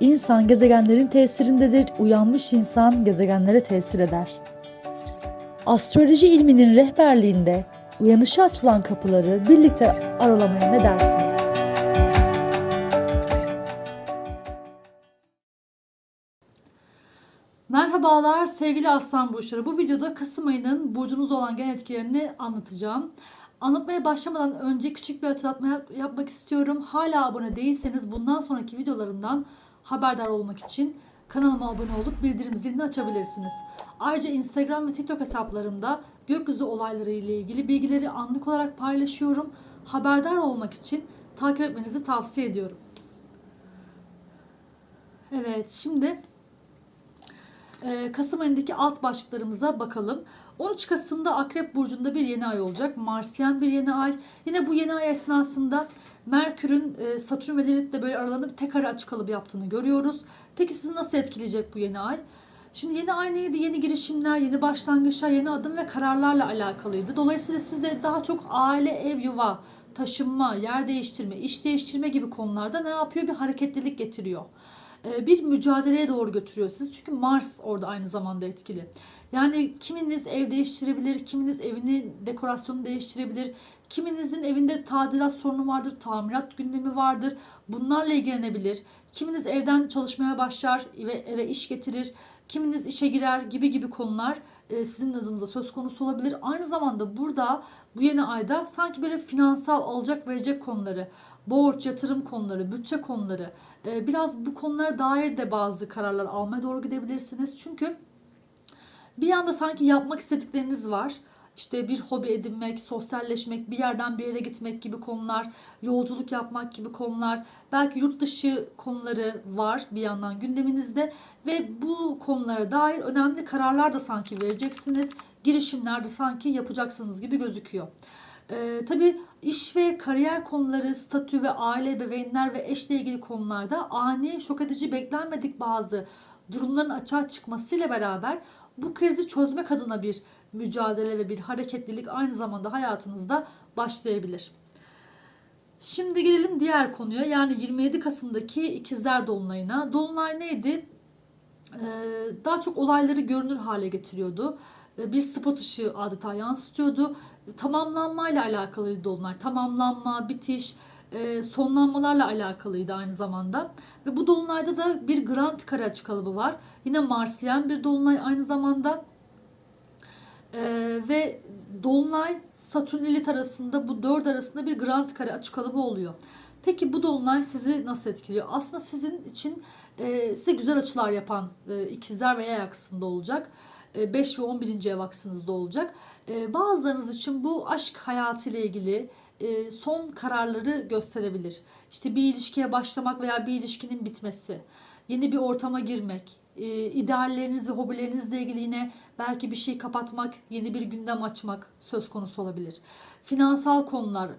insan gezegenlerin tesirindedir, uyanmış insan gezegenlere tesir eder. Astroloji ilminin rehberliğinde uyanışa açılan kapıları birlikte aralamaya ne dersiniz? Merhabalar sevgili Aslan Burçları. Bu videoda Kasım ayının burcunuz olan gen etkilerini anlatacağım. Anlatmaya başlamadan önce küçük bir hatırlatma yap- yapmak istiyorum. Hala abone değilseniz bundan sonraki videolarımdan haberdar olmak için kanalıma abone olup bildirim zilini açabilirsiniz. Ayrıca Instagram ve TikTok hesaplarımda gökyüzü olayları ile ilgili bilgileri anlık olarak paylaşıyorum. Haberdar olmak için takip etmenizi tavsiye ediyorum. Evet, şimdi Kasım ayındaki alt başlıklarımıza bakalım. 13 Kasım'da Akrep Burcu'nda bir yeni ay olacak. Marsyen bir yeni ay. Yine bu yeni ay esnasında Merkür'ün e, Satürn ve Lilith'le böyle aralarında bir tek kare açık kalıbı yaptığını görüyoruz. Peki sizi nasıl etkileyecek bu yeni ay? Şimdi yeni ay neydi? Yeni girişimler, yeni başlangıçlar, yeni adım ve kararlarla alakalıydı. Dolayısıyla size daha çok aile, ev, yuva, taşınma, yer değiştirme, iş değiştirme gibi konularda ne yapıyor? Bir hareketlilik getiriyor bir mücadeleye doğru götürüyor siz. Çünkü Mars orada aynı zamanda etkili. Yani kiminiz ev değiştirebilir, kiminiz evini dekorasyonu değiştirebilir. Kiminizin evinde tadilat sorunu vardır, tamirat gündemi vardır. Bunlarla ilgilenebilir. Kiminiz evden çalışmaya başlar ve eve iş getirir. Kiminiz işe girer gibi gibi konular e, sizin adınıza söz konusu olabilir. Aynı zamanda burada bu yeni ayda sanki böyle finansal alacak verecek konuları, borç, yatırım konuları, bütçe konuları, e, biraz bu konulara dair de bazı kararlar almaya doğru gidebilirsiniz. Çünkü bir yanda sanki yapmak istedikleriniz var. İşte bir hobi edinmek, sosyalleşmek, bir yerden bir yere gitmek gibi konular, yolculuk yapmak gibi konular, belki yurt dışı konuları var bir yandan gündeminizde ve bu konulara dair önemli kararlar da sanki vereceksiniz. Girişimler de sanki yapacaksınız gibi gözüküyor. Ee, tabii iş ve kariyer konuları, statü ve aile, ebeveynler ve eşle ilgili konularda ani, şok edici, beklenmedik bazı durumların açığa çıkmasıyla beraber bu krizi çözmek adına bir mücadele ve bir hareketlilik aynı zamanda hayatınızda başlayabilir. Şimdi gelelim diğer konuya yani 27 Kasım'daki ikizler Dolunay'ına. Dolunay neydi? Ee, daha çok olayları görünür hale getiriyordu. Ee, bir spot ışığı adeta yansıtıyordu. Tamamlanmayla alakalıydı Dolunay. Tamamlanma, bitiş, e, sonlanmalarla alakalıydı aynı zamanda. Ve bu dolunayda da bir Grand kare açık kalıbı var. Yine Marsyen bir dolunay aynı zamanda. Ee, ve Dolunay Satürn Lilith arasında bu dört arasında bir Grand kare açık kalıbı oluyor. Peki bu Dolunay sizi nasıl etkiliyor? Aslında sizin için e, size güzel açılar yapan e, ikizler ve yay aksında olacak. 5 ve 11. ev aksınızda olacak. E, bazılarınız için bu aşk hayatı ile ilgili e, son kararları gösterebilir. İşte bir ilişkiye başlamak veya bir ilişkinin bitmesi, yeni bir ortama girmek, e, idealleriniz ve hobilerinizle ilgili yine belki bir şey kapatmak, yeni bir gündem açmak söz konusu olabilir. Finansal konular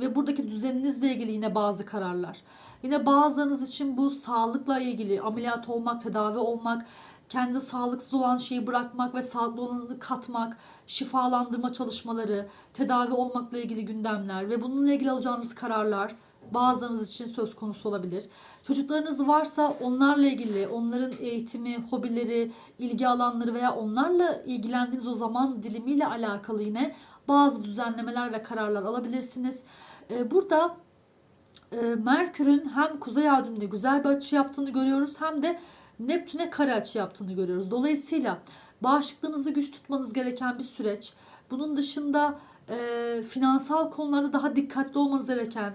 ve buradaki düzeninizle ilgili yine bazı kararlar. Yine bazılarınız için bu sağlıkla ilgili ameliyat olmak, tedavi olmak, kendi sağlıksız olan şeyi bırakmak ve sağlıklı olanı katmak, şifalandırma çalışmaları, tedavi olmakla ilgili gündemler ve bununla ilgili alacağınız kararlar bazılarınız için söz konusu olabilir. Çocuklarınız varsa onlarla ilgili, onların eğitimi, hobileri, ilgi alanları veya onlarla ilgilendiğiniz o zaman dilimiyle alakalı yine bazı düzenlemeler ve kararlar alabilirsiniz. Ee, burada e, Merkür'ün hem kuzey yardımında güzel bir açı yaptığını görüyoruz hem de Neptün'e kare açı yaptığını görüyoruz. Dolayısıyla bağışıklığınızı güç tutmanız gereken bir süreç. Bunun dışında e, finansal konularda daha dikkatli olmanız gereken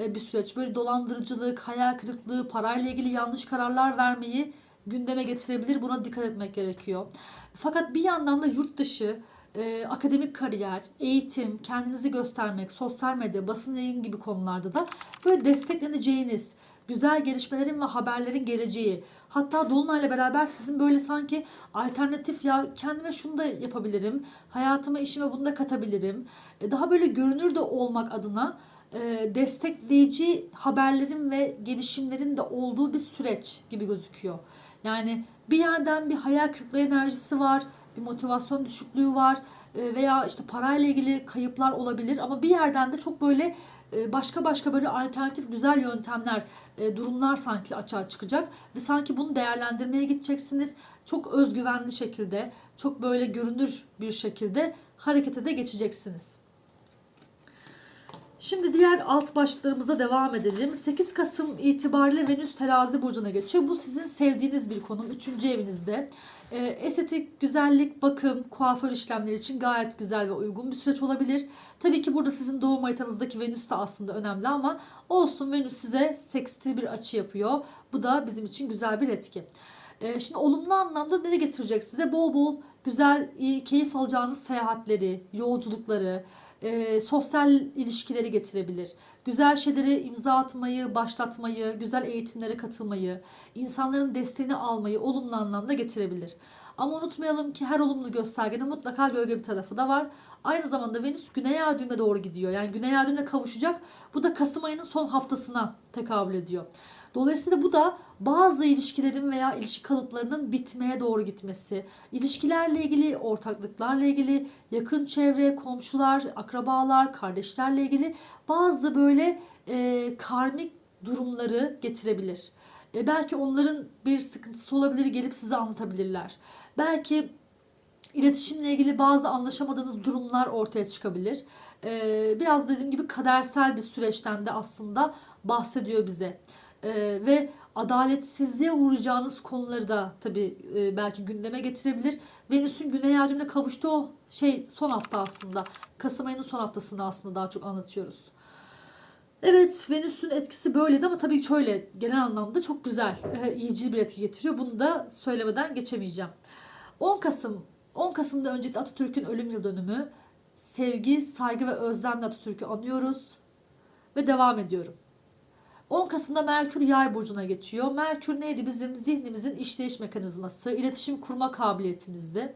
e, bir süreç. Böyle dolandırıcılık, hayal kırıklığı, parayla ilgili yanlış kararlar vermeyi gündeme getirebilir. Buna dikkat etmek gerekiyor. Fakat bir yandan da yurt dışı, e, akademik kariyer, eğitim, kendinizi göstermek, sosyal medya, basın yayın gibi konularda da böyle destekleneceğiniz, güzel gelişmelerin ve haberlerin geleceği. Hatta Dolunay'la beraber sizin böyle sanki alternatif ya kendime şunu da yapabilirim. Hayatıma, işime bunu da katabilirim. E, Daha böyle görünür de olmak adına e, destekleyici haberlerin ve gelişimlerin de olduğu bir süreç gibi gözüküyor. Yani bir yerden bir hayal kırıklığı enerjisi var, bir motivasyon düşüklüğü var e, veya işte parayla ilgili kayıplar olabilir ama bir yerden de çok böyle başka başka böyle alternatif güzel yöntemler, e, durumlar sanki açığa çıkacak ve sanki bunu değerlendirmeye gideceksiniz. Çok özgüvenli şekilde, çok böyle görünür bir şekilde harekete de geçeceksiniz. Şimdi diğer alt başlıklarımıza devam edelim. 8 Kasım itibariyle Venüs terazi burcuna geçiyor. Bu sizin sevdiğiniz bir konu. 3. evinizde. Ee, estetik, güzellik, bakım, kuaför işlemleri için gayet güzel ve uygun bir süreç olabilir. Tabii ki burada sizin doğum haritanızdaki Venüs de aslında önemli ama olsun Venüs size sekstil bir açı yapıyor. Bu da bizim için güzel bir etki. Ee, şimdi olumlu anlamda ne getirecek size? Bol bol güzel, iyi, keyif alacağınız seyahatleri, yolculukları, e, sosyal ilişkileri getirebilir. Güzel şeyleri imza atmayı, başlatmayı, güzel eğitimlere katılmayı, insanların desteğini almayı olumlu anlamda getirebilir. Ama unutmayalım ki her olumlu göstergenin mutlaka gölge bir tarafı da var. Aynı zamanda Venüs Güney Ay doğru gidiyor. Yani Güney Ay kavuşacak. Bu da Kasım ayının son haftasına tekabül ediyor. Dolayısıyla bu da bazı ilişkilerin veya ilişki kalıplarının bitmeye doğru gitmesi, ilişkilerle ilgili, ortaklıklarla ilgili, yakın çevre, komşular, akrabalar, kardeşlerle ilgili bazı böyle e, karmik durumları getirebilir. E, belki onların bir sıkıntısı olabilir, gelip size anlatabilirler. Belki iletişimle ilgili bazı anlaşamadığınız durumlar ortaya çıkabilir. E, biraz dediğim gibi kadersel bir süreçten de aslında bahsediyor bize. E, ve adaletsizliğe uğrayacağınız konuları da tabii e, belki gündeme getirebilir. Venüs'ün Güney düğümüne kavuştuğu o şey son hafta aslında. Kasım ayının son haftasını aslında daha çok anlatıyoruz. Evet Venüs'ün etkisi böyleydi ama tabii şöyle genel anlamda çok güzel, e, iyicil bir etki getiriyor. Bunu da söylemeden geçemeyeceğim. 10 Kasım 10 Kasım'da öncelikle Atatürk'ün ölüm yıl dönümü. Sevgi, saygı ve özlemle Atatürk'ü anıyoruz ve devam ediyorum. 10 Kasım'da Merkür Yay burcuna geçiyor. Merkür neydi? Bizim zihnimizin işleyiş mekanizması, iletişim kurma kabiliyetimizdi.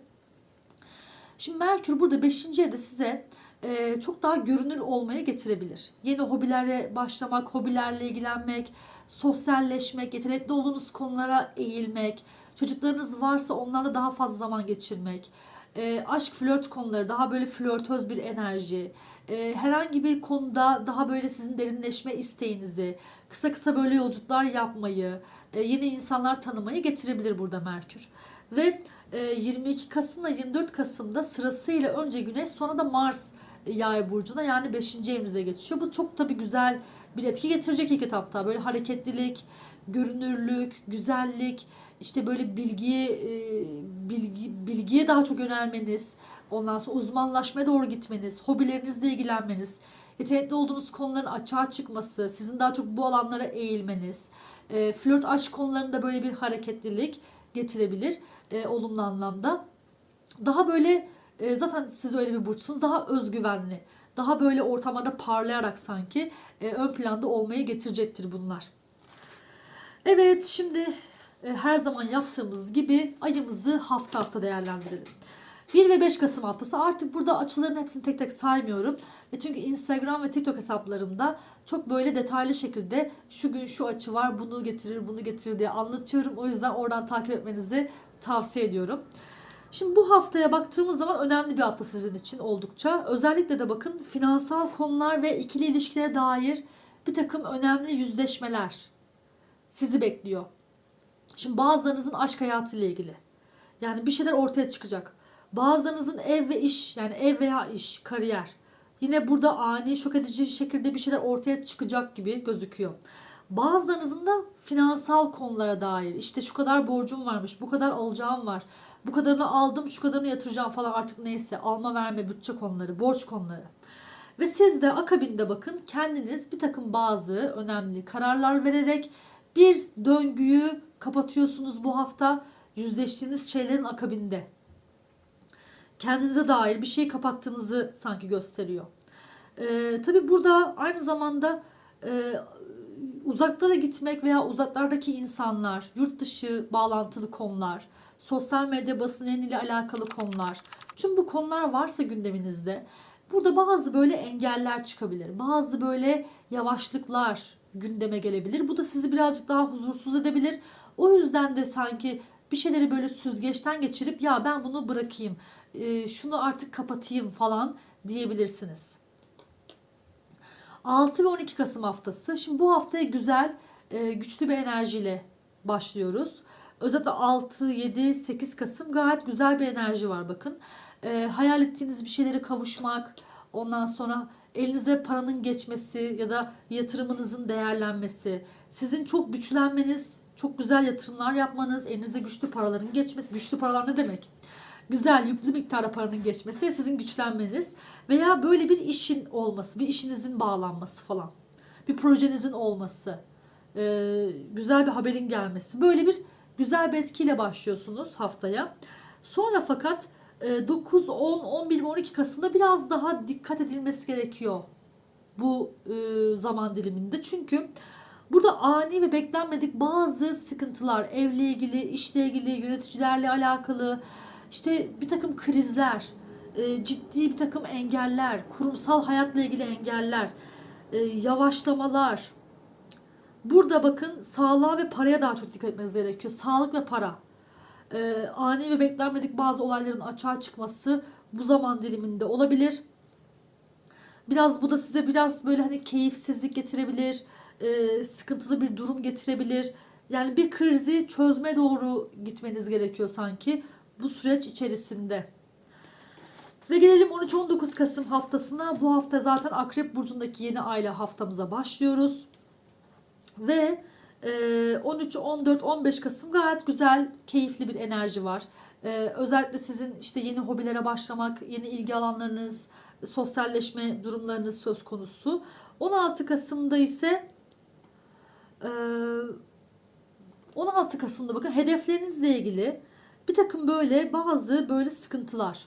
Şimdi Merkür burada 5. evde size e, çok daha görünür olmaya getirebilir. Yeni hobilere başlamak, hobilerle ilgilenmek, sosyalleşmek, yetenekli olduğunuz konulara eğilmek, çocuklarınız varsa onlarla daha fazla zaman geçirmek, e, aşk flört konuları, daha böyle flörtöz bir enerji, e, herhangi bir konuda daha böyle sizin derinleşme isteğinizi, kısa kısa böyle yolculuklar yapmayı, e, yeni insanlar tanımayı getirebilir burada Merkür. Ve e, 22 Kasım ile 24 Kasım'da sırasıyla önce Güneş sonra da Mars Yay burcuna yani 5. evimize geçiyor. Bu çok tabii güzel bir etki getirecek ilk etapta. Böyle hareketlilik, görünürlük, güzellik, işte böyle bilgiye e, bilgi bilgiye daha çok yönelmeniz, ondan sonra uzmanlaşmaya doğru gitmeniz, hobilerinizle ilgilenmeniz, yetenekli olduğunuz konuların açığa çıkması, sizin daha çok bu alanlara eğilmeniz, e, flört aşk konularında böyle bir hareketlilik getirebilir e, olumlu anlamda. Daha böyle e, zaten siz öyle bir burçsunuz. Daha özgüvenli, daha böyle ortamlarda parlayarak sanki e, ön planda olmayı getirecektir bunlar. Evet şimdi e, her zaman yaptığımız gibi ayımızı hafta hafta değerlendirelim. 1 ve 5 Kasım haftası artık burada açıların hepsini tek tek saymıyorum. E çünkü Instagram ve TikTok hesaplarımda çok böyle detaylı şekilde şu gün şu açı var bunu getirir bunu getirir diye anlatıyorum. O yüzden oradan takip etmenizi tavsiye ediyorum. Şimdi bu haftaya baktığımız zaman önemli bir hafta sizin için oldukça. Özellikle de bakın finansal konular ve ikili ilişkilere dair bir takım önemli yüzleşmeler sizi bekliyor. Şimdi bazılarınızın aşk hayatıyla ilgili. Yani bir şeyler ortaya çıkacak. Bazılarınızın ev ve iş yani ev veya iş, kariyer. Yine burada ani şok edici bir şekilde bir şeyler ortaya çıkacak gibi gözüküyor. Bazılarınızın da finansal konulara dair işte şu kadar borcum varmış, bu kadar alacağım var, bu kadarını aldım, şu kadarını yatıracağım falan artık neyse alma verme bütçe konuları, borç konuları. Ve siz de akabinde bakın kendiniz bir takım bazı önemli kararlar vererek bir döngüyü kapatıyorsunuz bu hafta yüzleştiğiniz şeylerin akabinde. Kendinize dair bir şey kapattığınızı sanki gösteriyor. Ee, tabii burada aynı zamanda e, uzaklara gitmek veya uzaklardaki insanlar, yurt dışı bağlantılı konular, sosyal medya basın ile alakalı konular, tüm bu konular varsa gündeminizde burada bazı böyle engeller çıkabilir. Bazı böyle yavaşlıklar gündeme gelebilir. Bu da sizi birazcık daha huzursuz edebilir. O yüzden de sanki bir şeyleri böyle süzgeçten geçirip ya ben bunu bırakayım, e, şunu artık kapatayım falan diyebilirsiniz. 6 ve 12 Kasım haftası. Şimdi bu haftaya güzel, e, güçlü bir enerjiyle başlıyoruz. Özellikle 6, 7, 8 Kasım gayet güzel bir enerji var bakın. E, hayal ettiğiniz bir şeylere kavuşmak, ondan sonra elinize paranın geçmesi ya da yatırımınızın değerlenmesi, sizin çok güçlenmeniz, çok güzel yatırımlar yapmanız, elinize güçlü paraların geçmesi. Güçlü paralar ne demek? Güzel, yüklü miktarda paranın geçmesi ve sizin güçlenmeniz veya böyle bir işin olması, bir işinizin bağlanması falan. Bir projenizin olması, e, güzel bir haberin gelmesi. Böyle bir güzel bir etkiyle başlıyorsunuz haftaya. Sonra fakat e, 9, 10, 11 ve 12 Kasım'da biraz daha dikkat edilmesi gerekiyor bu e, zaman diliminde. Çünkü burada ani ve beklenmedik bazı sıkıntılar, evle ilgili, işle ilgili, yöneticilerle alakalı, işte bir takım krizler, e, ciddi bir takım engeller, kurumsal hayatla ilgili engeller, e, yavaşlamalar. Burada bakın sağlığa ve paraya daha çok dikkat etmeniz gerekiyor. Sağlık ve para. E, ani ve beklenmedik bazı olayların açığa çıkması bu zaman diliminde olabilir. Biraz bu da size biraz böyle hani keyifsizlik getirebilir, e, sıkıntılı bir durum getirebilir. Yani bir krizi çözme doğru gitmeniz gerekiyor sanki bu süreç içerisinde. Ve gelelim 13-19 Kasım haftasına. Bu hafta zaten Akrep Burcu'ndaki yeni ayla haftamıza başlıyoruz. Ve e, 13, 14, 15 Kasım gayet güzel, keyifli bir enerji var. E, özellikle sizin işte yeni hobilere başlamak, yeni ilgi alanlarınız, sosyalleşme durumlarınız söz konusu. 16 Kasım'da ise 16 Kasım'da bakın hedeflerinizle ilgili bir takım böyle bazı böyle sıkıntılar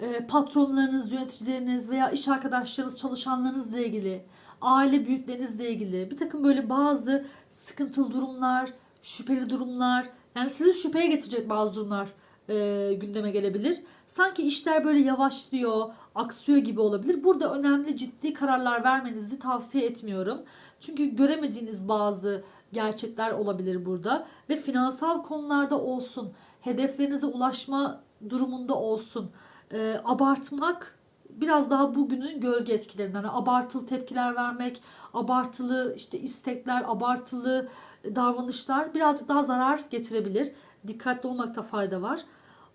e, patronlarınız, yöneticileriniz veya iş arkadaşlarınız, çalışanlarınızla ilgili, aile büyüklerinizle ilgili bir takım böyle bazı sıkıntılı durumlar, şüpheli durumlar, yani sizi şüpheye getirecek bazı durumlar e, gündeme gelebilir. Sanki işler böyle yavaşlıyor, aksıyor gibi olabilir. Burada önemli ciddi kararlar vermenizi tavsiye etmiyorum. Çünkü göremediğiniz bazı gerçekler olabilir burada ve finansal konularda olsun, hedeflerinize ulaşma durumunda olsun. E, abartmak biraz daha bugünün gölge etkilerinden. Yani abartılı tepkiler vermek, abartılı işte istekler, abartılı davranışlar birazcık daha zarar getirebilir. Dikkatli olmakta fayda var.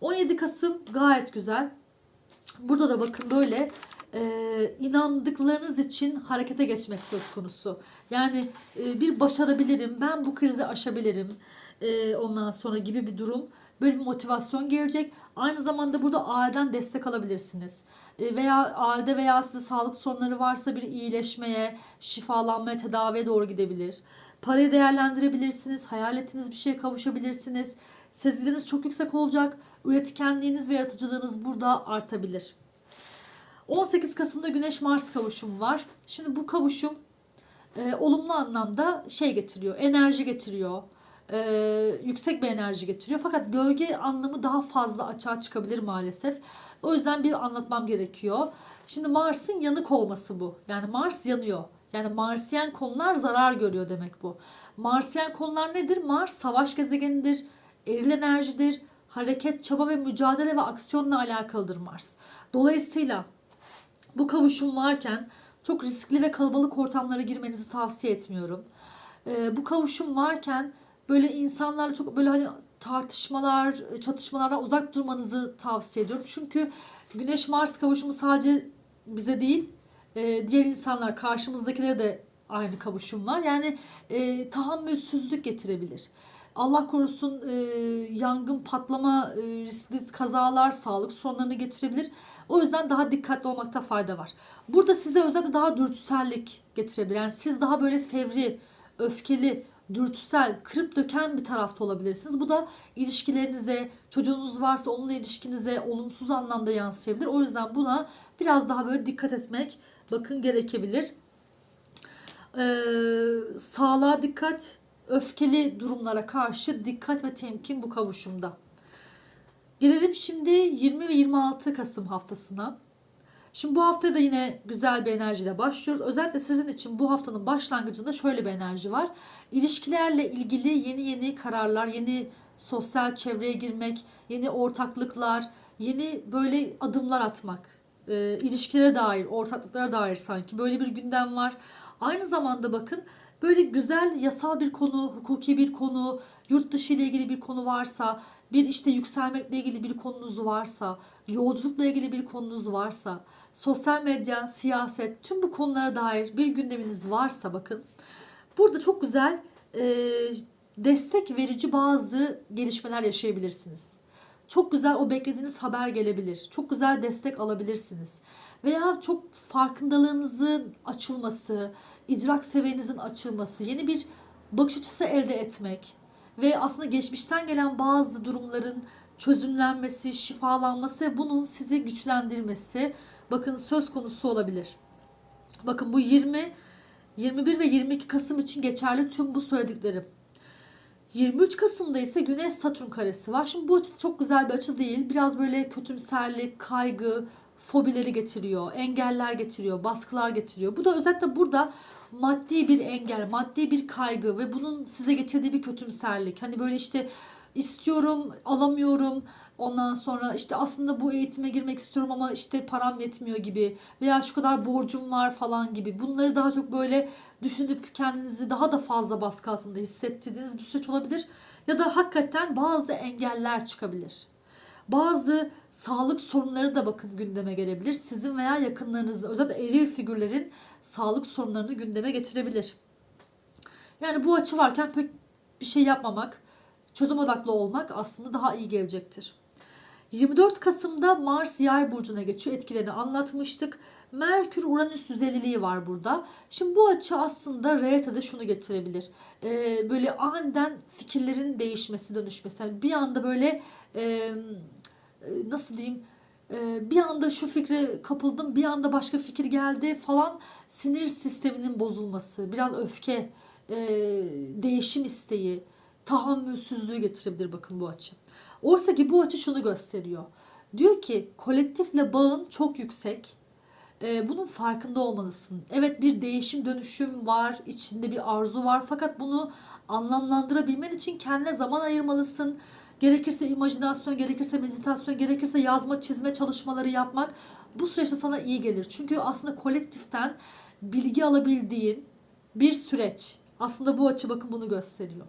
17 Kasım gayet güzel. Burada da bakın böyle e, inandıklarınız için harekete geçmek söz konusu. Yani e, bir başarabilirim, ben bu krizi aşabilirim e, ondan sonra gibi bir durum. Böyle bir motivasyon gelecek. Aynı zamanda burada aileden destek alabilirsiniz. E, veya ailede veya sizde sağlık sorunları varsa bir iyileşmeye, şifalanmaya, tedaviye doğru gidebilir. Parayı değerlendirebilirsiniz. Hayal ettiğiniz bir şeye kavuşabilirsiniz. Sezgileriniz çok yüksek olacak. Üretkenliğiniz ve yaratıcılığınız burada artabilir. 18 Kasım'da Güneş Mars kavuşumu var. Şimdi bu kavuşum e, olumlu anlamda şey getiriyor, enerji getiriyor. E, yüksek bir enerji getiriyor. Fakat gölge anlamı daha fazla açığa çıkabilir maalesef. O yüzden bir anlatmam gerekiyor. Şimdi Mars'ın yanık olması bu. Yani Mars yanıyor. Yani Marsiyen konular zarar görüyor demek bu. Marsiyen konular nedir? Mars savaş gezegenidir, eril enerjidir, hareket, çaba ve mücadele ve aksiyonla alakalıdır Mars. Dolayısıyla bu kavuşum varken çok riskli ve kalabalık ortamlara girmenizi tavsiye etmiyorum. Ee, bu kavuşum varken böyle insanlarla çok böyle hani tartışmalar, çatışmalardan uzak durmanızı tavsiye ediyorum. Çünkü Güneş Mars kavuşumu sadece bize değil, e, diğer insanlar karşımızdakilere de aynı kavuşum var. Yani e, tahammülsüzlük getirebilir. Allah korusun e, yangın, patlama, e, riskli kazalar, sağlık sorunlarını getirebilir. O yüzden daha dikkatli olmakta fayda var. Burada size özellikle daha dürtüsellik getirebilir. Yani siz daha böyle fevri, öfkeli, dürtüsel, kırıp döken bir tarafta olabilirsiniz. Bu da ilişkilerinize, çocuğunuz varsa onunla ilişkinize olumsuz anlamda yansıyabilir. O yüzden buna biraz daha böyle dikkat etmek bakın gerekebilir. Ee, sağlığa dikkat, öfkeli durumlara karşı dikkat ve temkin bu kavuşumda. Gelelim şimdi 20 ve 26 Kasım haftasına. Şimdi bu hafta da yine güzel bir enerjiyle başlıyoruz. Özellikle sizin için bu haftanın başlangıcında şöyle bir enerji var. İlişkilerle ilgili yeni yeni kararlar, yeni sosyal çevreye girmek, yeni ortaklıklar, yeni böyle adımlar atmak. Ee, ilişkilere dair, ortaklıklara dair sanki böyle bir gündem var. Aynı zamanda bakın böyle güzel yasal bir konu, hukuki bir konu, yurt dışı ile ilgili bir konu varsa, bir işte yükselmekle ilgili bir konunuz varsa, yolculukla ilgili bir konunuz varsa, sosyal medya, siyaset, tüm bu konulara dair bir gündeminiz varsa bakın. Burada çok güzel e, destek verici bazı gelişmeler yaşayabilirsiniz. Çok güzel o beklediğiniz haber gelebilir. Çok güzel destek alabilirsiniz. Veya çok farkındalığınızın açılması, idrak seviyenizin açılması, yeni bir bakış açısı elde etmek ve aslında geçmişten gelen bazı durumların çözümlenmesi, şifalanması ve bunun sizi güçlendirmesi bakın söz konusu olabilir. Bakın bu 20, 21 ve 22 Kasım için geçerli tüm bu söylediklerim. 23 Kasım'da ise Güneş Satürn karesi var. Şimdi bu açı çok güzel bir açı değil. Biraz böyle kötümserlik, kaygı, fobileri getiriyor, engeller getiriyor, baskılar getiriyor. Bu da özellikle burada maddi bir engel, maddi bir kaygı ve bunun size getirdiği bir kötümserlik. Hani böyle işte istiyorum, alamıyorum. Ondan sonra işte aslında bu eğitime girmek istiyorum ama işte param yetmiyor gibi veya şu kadar borcum var falan gibi. Bunları daha çok böyle düşünüp kendinizi daha da fazla baskı altında hissettiğiniz bir süreç olabilir. Ya da hakikaten bazı engeller çıkabilir. Bazı sağlık sorunları da bakın gündeme gelebilir. Sizin veya yakınlarınızda özellikle eril figürlerin sağlık sorunlarını gündeme getirebilir. Yani bu açı varken pek bir şey yapmamak, çözüm odaklı olmak aslında daha iyi gelecektir. 24 Kasım'da Mars Yay burcuna geçiyor. Etkilerini anlatmıştık. Merkür Uranüs düzenliliği var burada. Şimdi bu açı aslında realitede şunu getirebilir. Ee, böyle aniden fikirlerin değişmesi, dönüşmesi. Yani bir anda böyle e, nasıl diyeyim bir anda şu fikre kapıldım, bir anda başka fikir geldi falan. Sinir sisteminin bozulması, biraz öfke, e, değişim isteği, tahammülsüzlüğü getirebilir bakın bu açı. Oysa ki bu açı şunu gösteriyor. Diyor ki kolektifle bağın çok yüksek. Ee, bunun farkında olmalısın. Evet bir değişim dönüşüm var, içinde bir arzu var fakat bunu anlamlandırabilmen için kendine zaman ayırmalısın. Gerekirse imajinasyon, gerekirse meditasyon, gerekirse yazma, çizme çalışmaları yapmak bu süreçte sana iyi gelir. Çünkü aslında kolektiften bilgi alabildiğin bir süreç. Aslında bu açı bakın bunu gösteriyor.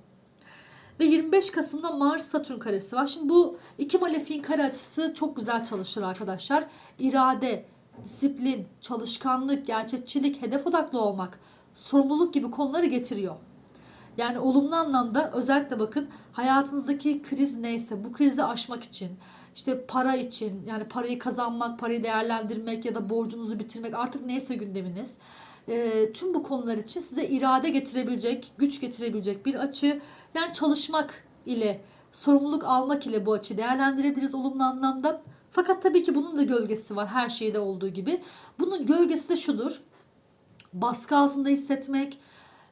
Ve 25 Kasım'da Mars Satürn karesi var. Şimdi bu iki malefiğin kare açısı çok güzel çalışır arkadaşlar. İrade, disiplin, çalışkanlık, gerçekçilik, hedef odaklı olmak, sorumluluk gibi konuları getiriyor. Yani olumlu anlamda özellikle bakın hayatınızdaki kriz neyse bu krizi aşmak için işte para için yani parayı kazanmak, parayı değerlendirmek ya da borcunuzu bitirmek artık neyse gündeminiz. E, tüm bu konular için size irade getirebilecek, güç getirebilecek bir açı yani çalışmak ile, sorumluluk almak ile bu açıyı değerlendirebiliriz olumlu anlamda. Fakat tabii ki bunun da gölgesi var her şeyde olduğu gibi. Bunun gölgesi de şudur. Baskı altında hissetmek,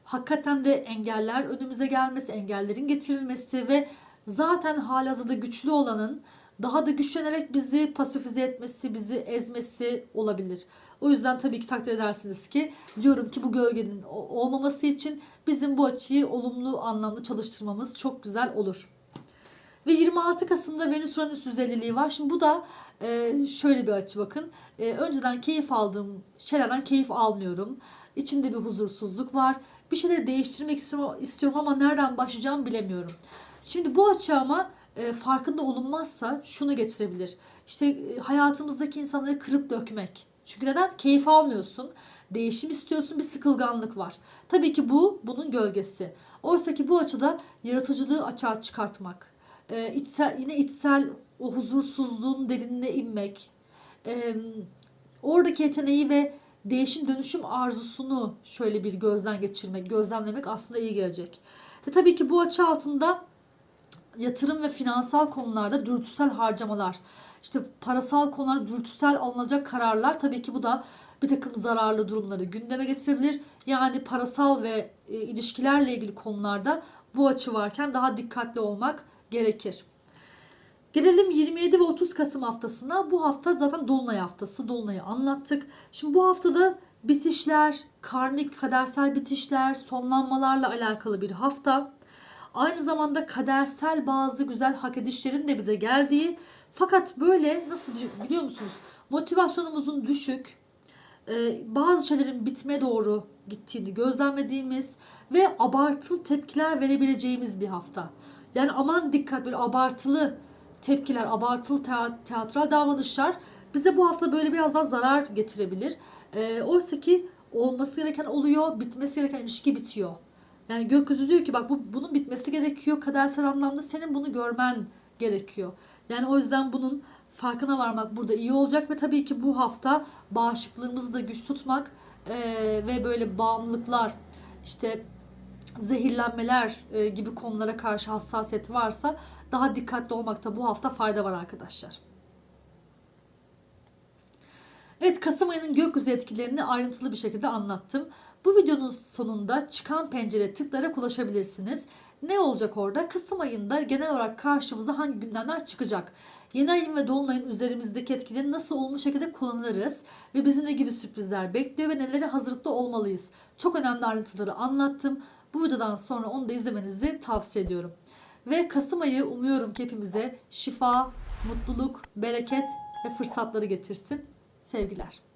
hakikaten de engeller önümüze gelmesi, engellerin getirilmesi ve zaten halihazırda güçlü olanın daha da güçlenerek bizi pasifize etmesi, bizi ezmesi olabilir. O yüzden tabii ki takdir edersiniz ki diyorum ki bu gölgenin olmaması için bizim bu açıyı olumlu anlamda çalıştırmamız çok güzel olur. Ve 26 Kasım'da Venüs Uranüs düzenliliği var. Şimdi bu da e, şöyle bir açı bakın. E, önceden keyif aldığım şeylerden keyif almıyorum. İçimde bir huzursuzluk var. Bir şeyleri değiştirmek istiyorum ama nereden başlayacağım bilemiyorum. Şimdi bu açı ama e, farkında olunmazsa şunu getirebilir. İşte e, hayatımızdaki insanları kırıp dökmek. Çünkü neden? Keyif almıyorsun. Değişim istiyorsun. Bir sıkılganlık var. Tabii ki bu bunun gölgesi. Oysa ki bu açıda yaratıcılığı açığa çıkartmak. E, içsel, yine içsel o huzursuzluğun derinine inmek. E, oradaki yeteneği ve değişim dönüşüm arzusunu şöyle bir gözden geçirmek, gözlemlemek aslında iyi gelecek. Ve tabii ki bu açı altında yatırım ve finansal konularda dürtüsel harcamalar, işte parasal konularda dürtüsel alınacak kararlar tabii ki bu da bir takım zararlı durumları gündeme getirebilir. Yani parasal ve e, ilişkilerle ilgili konularda bu açı varken daha dikkatli olmak gerekir. Gelelim 27 ve 30 Kasım haftasına. Bu hafta zaten Dolunay haftası. Dolunay'ı anlattık. Şimdi bu haftada bitişler, karmik kadersel bitişler, sonlanmalarla alakalı bir hafta. Aynı zamanda kadersel bazı güzel hak edişlerin de bize geldiği fakat böyle nasıl biliyor musunuz? Motivasyonumuzun düşük, e, bazı şeylerin bitme doğru gittiğini gözlemlediğimiz ve abartılı tepkiler verebileceğimiz bir hafta. Yani aman dikkat böyle abartılı tepkiler, abartılı te- teatral davranışlar bize bu hafta böyle biraz daha zarar getirebilir. E, oysa ki olması gereken oluyor, bitmesi gereken ilişki bitiyor. Yani gökyüzü diyor ki bak bu bunun bitmesi gerekiyor. Kadersel anlamda senin bunu görmen gerekiyor. Yani o yüzden bunun farkına varmak burada iyi olacak ve tabii ki bu hafta bağışıklığımızı da güç tutmak eee, ve böyle bağımlılıklar işte zehirlenmeler e, gibi konulara karşı hassasiyet varsa daha dikkatli olmakta bu hafta fayda var arkadaşlar. Evet Kasım ayının gökyüzü etkilerini ayrıntılı bir şekilde anlattım. Bu videonun sonunda çıkan pencere tıklayarak ulaşabilirsiniz. Ne olacak orada? Kasım ayında genel olarak karşımıza hangi gündemler çıkacak? Yeni ayın ve dolunayın üzerimizdeki etkilerini nasıl olumlu şekilde kullanırız ve bizi ne gibi sürprizler bekliyor ve nelere hazırlıklı olmalıyız? Çok önemli ayrıntıları anlattım. Bu videodan sonra onu da izlemenizi tavsiye ediyorum. Ve Kasım ayı umuyorum ki hepimize şifa, mutluluk, bereket ve fırsatları getirsin. Sevgiler.